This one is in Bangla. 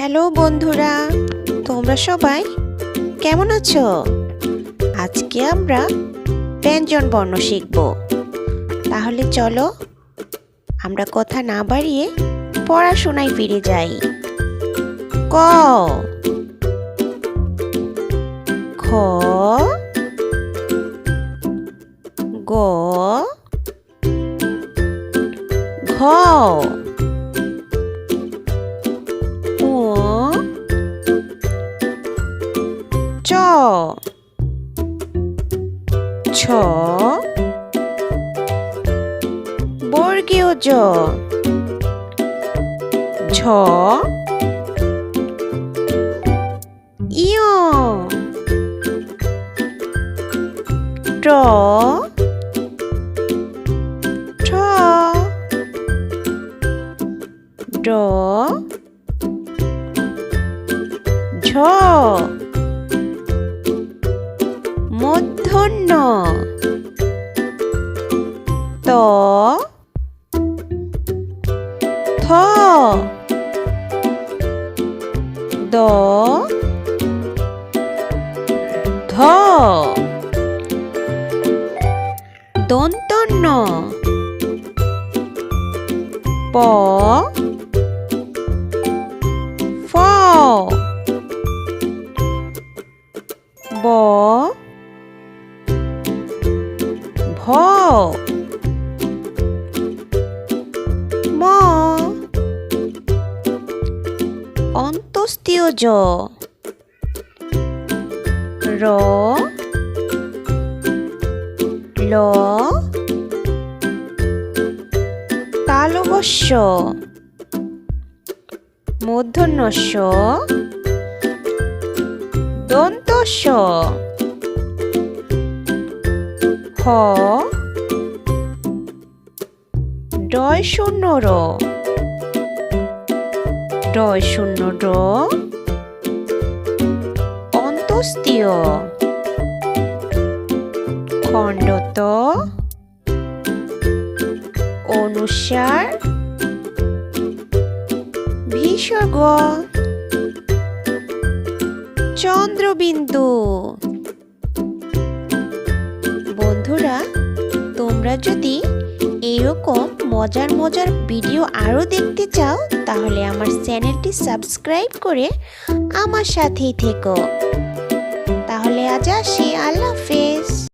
হ্যালো বন্ধুরা, তোমরা সবাই কেমন আছো? আজকে আমরা ব্যঞ্জন বর্ণ শিখব। তাহলে চলো আমরা কথা না বাড়িয়ে পড়াশোনায় ফিরে যাই। ক। খ। গ। ঘ। 쪄, 쳐, 뭘 기워줘, 저, 이어, 러, 쳐, 러, 저. মূর্ধন্য ত থ দ ধ। দন্তন্য। প ফ। ব। ভ ম। অন্তস্তীয় জ র। ল। তালবস্য মূর্ধন্যস্য দন্তস্য। হ ডয় শূন্য র। ডয় শূন্য ড অন্তস্তীয় খণ্ডত। অনুসার। ভীষগ চন্দ্রবিন্দু। তোমরা যদি এরকম মজার মজার ভিডিও আরও দেখতে চাও, তাহলে আমার চ্যানেলটি সাবস্ক্রাইব করে আমার সাথেই থেকো। তাহলে আজ আসি, আল্লাহ হাফেজ।